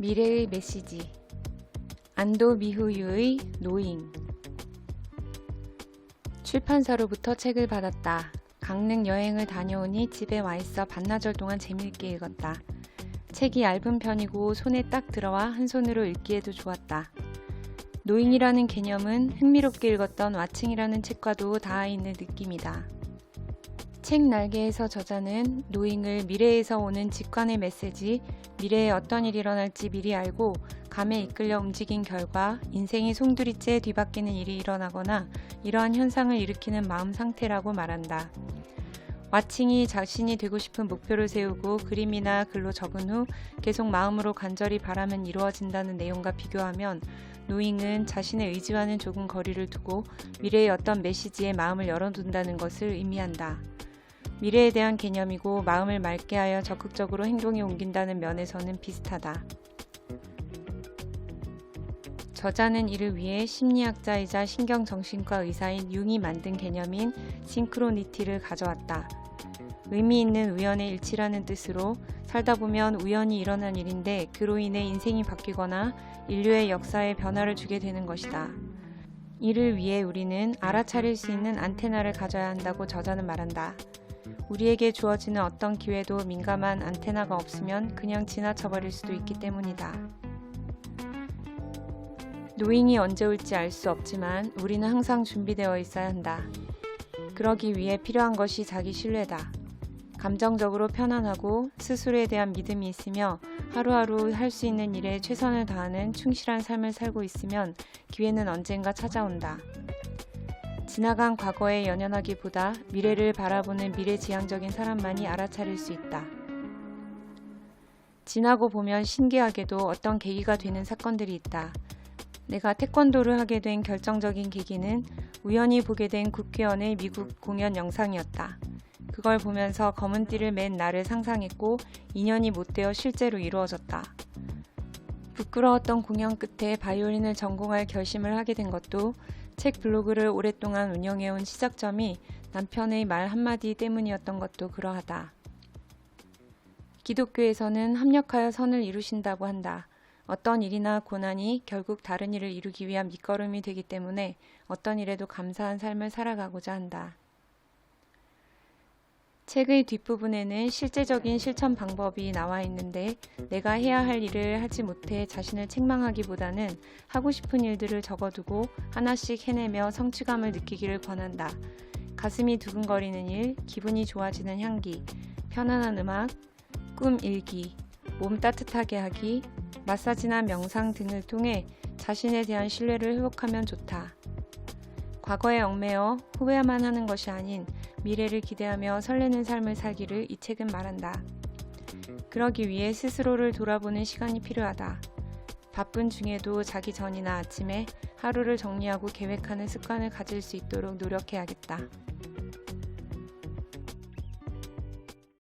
미래의 메시지 안도 미후유의 노잉 출판사로부터 책을 받았다. 강릉 여행을 다녀오니 집에 와 있어 반나절 동안 재미있게 읽었다. 책이 얇은 편이고 손에 딱 들어와 한 손으로 읽기에도 좋았다. 노잉이라는 개념은 흥미롭게 읽었던 와칭이라는 책과도 닿아 있는 느낌이다. 책 날개에서 저자는 노잉을 미래에서 오는 직관의 메시지, 미래에 어떤 일이 일어날지 미리 알고 감에 이끌려 움직인 결과 인생이 송두리째 뒤바뀌는 일이 일어나거나 이러한 현상을 일으키는 마음 상태라고 말한다. 와칭이 자신이 되고 싶은 목표를 세우고 그림이나 글로 적은 후 계속 마음으로 간절히 바라면 이루어진다는 내용과 비교하면 노잉은 자신의 의지와는 조금 거리를 두고 미래의 어떤 메시지에 마음을 열어둔다는 것을 의미한다. 미래에 대한 개념이고 마음을 맑게 하여 적극적으로 행동에 옮긴다는 면에서는 비슷하다. 저자는 이를 위해 심리학자이자 신경정신과 의사인 융이 만든 개념인 싱크로니티를 가져왔다. 의미 있는 우연의 일치라는 뜻으로 살다 보면 우연히 일어난 일인데 그로 인해 인생이 바뀌거나 인류의 역사에 변화를 주게 되는 것이다. 이를 위해 우리는 알아차릴 수 있는 안테나를 가져야 한다고 저자는 말한다. 우리에게 주어지는 어떤 기회도 민감한 안테나가 없으면 그냥 지나쳐버릴 수도 있기 때문이다. 노잉이 언제 올지 알 수 없지만 우리는 항상 준비되어 있어야 한다. 그러기 위해 필요한 것이 자기 신뢰다. 감정적으로 편안하고 스스로에 대한 믿음이 있으며 하루하루 할 수 있는 일에 최선을 다하는 충실한 삶을 살고 있으면 기회는 언젠가 찾아온다. 지나간 과거에 연연하기보다 미래를 바라보는 미래지향적인 사람만이 알아차릴 수 있다. 지나고 보면 신기하게도 어떤 계기가 되는 사건들이 있다. 내가 태권도를 하게 된 결정적인 계기는 우연히 보게 된 국회의원의 미국 공연 영상이었다. 그걸 보면서 검은 띠를 맨 나를 상상했고 인연이 못되어 실제로 이루어졌다. 부끄러웠던 공연 끝에 바이올린을 전공할 결심을 하게 된 것도 책 블로그를 오랫동안 운영해온 시작점이 남편의 말 한마디 때문이었던 것도 그러하다. 기독교에서는 합력하여 선을 이루신다고 한다. 어떤 일이나 고난이 결국 다른 일을 이루기 위한 밑거름이 되기 때문에 어떤 일에도 감사한 삶을 살아가고자 한다. 책의 뒷부분에는 실제적인 실천 방법이 나와 있는데 내가 해야 할 일을 하지 못해 자신을 책망하기보다는 하고 싶은 일들을 적어두고 하나씩 해내며 성취감을 느끼기를 권한다. 가슴이 두근거리는 일, 기분이 좋아지는 향기, 편안한 음악, 꿈 일기, 몸 따뜻하게 하기, 마사지나 명상 등을 통해 자신에 대한 신뢰를 회복하면 좋다. 과거에 얽매여 후회만 하는 것이 아닌 미래를 기대하며 설레는 삶을 살기를 이 책은 말한다. 그러기 위해 스스로를 돌아보는 시간이 필요하다. 바쁜 중에도 자기 전이나 아침에 하루를 정리하고 계획하는 습관을 가질 수 있도록 노력해야겠다.